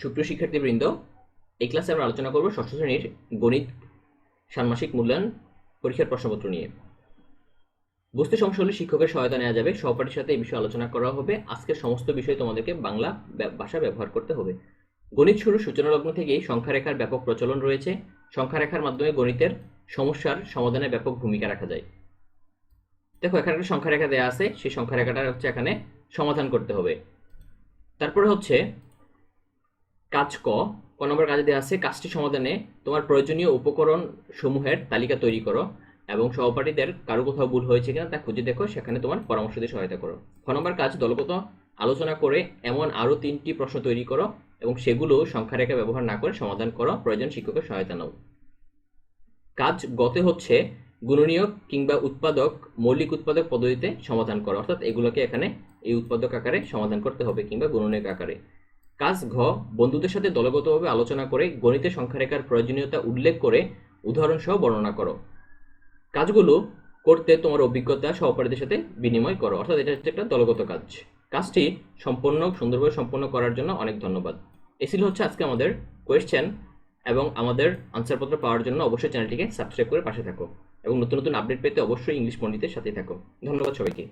সুপ্রিয় শিক্ষার্থীবৃন্দ, এই ক্লাসে আমরা আলোচনা করব ষষ্ঠ শ্রেণির গণিত ষান্মাসিক মূল্যায়ন পরীক্ষার প্রশ্নপত্র নিয়ে। বুঝতে সমস্যা হলে শিক্ষকের সহায়তা নেওয়া যাবে। সহপাঠীর সাথে এই বিষয়ে আলোচনা করা হবে। আজকের সমস্ত বিষয় তোমাদেরকে বাংলা ভাষা ব্যবহার করতে হবে। গণিত শুরু সূচনা লগ্ন থেকেই সংখ্যারেখার ব্যাপক প্রচলন রয়েছে। সংখ্যারেখার মাধ্যমে গণিতের সমস্যার সমাধানে ব্যাপক ভূমিকা রাখা যায়। দেখো, এখানে একটা সংখ্যারেখা দেওয়া আছে। সেই সংখ্যারেখাটা হচ্ছে এখানে সমাধান করতে হবে। তারপরে হচ্ছে কাজ ক। ক নম্বর কাজে দেওয়া আছে, কাজটি সমাধানে তোমার প্রয়োজনীয় উপকরণ সমূহের তালিকা তৈরি করো এবং সহপাঠীদের কারও কোথাও ভুল হয়েছে কিনা তা খুঁজে দেখো, সেখানে তোমার পরামর্শ দিয়ে সহায়তা করো। খ নম্বর কাজ, দলগত আলোচনা করে এমন আরও তিনটি প্রশ্ন তৈরি করো এবং সেগুলো সংখ্যারেখা ব্যবহার না করে সমাধান করো, প্রয়োজন শিক্ষকের সহায়তা নাও। কাজ গতে হচ্ছে গুণনীয়ক কিংবা উৎপাদক মৌলিক উৎপাদক পদ্ধতিতে সমাধান করো, অর্থাৎ এগুলোকে এখানে এই উৎপাদক আকারে সমাধান করতে হবে কিংবা গুণনীয়ক আকারে। কাজ ঘ, বন্ধুদের সাথে দলগতভাবে আলোচনা করে গণিতের সংখ্যারেখার প্রয়োজনীয়তা উল্লেখ করে উদাহরণ সহ বর্ণনা করো। কাজগুলো করতে তোমার অভিজ্ঞতা সহপাঠীদের সাথে বিনিময় করো। অর্থাৎ এটা হচ্ছে একটা দলগত কাজ। কাজটি সম্পূর্ণ সুন্দরভাবে সম্পন্ন করার জন্য অনেক ধন্যবাদ। এসিল হচ্ছে আজকে আমাদের কোয়েশ্চেন এবং আমাদের আনসারপত্র পাওয়ার জন্য অবশ্যই চ্যানেলটিকে সাবস্ক্রাইব করে পাশে থাকো এবং নতুন নতুন আপডেট পেতে অবশ্যই ইংলিশ পণ্ডিতের সাথে থাকো। ধন্যবাদ সবাইকে।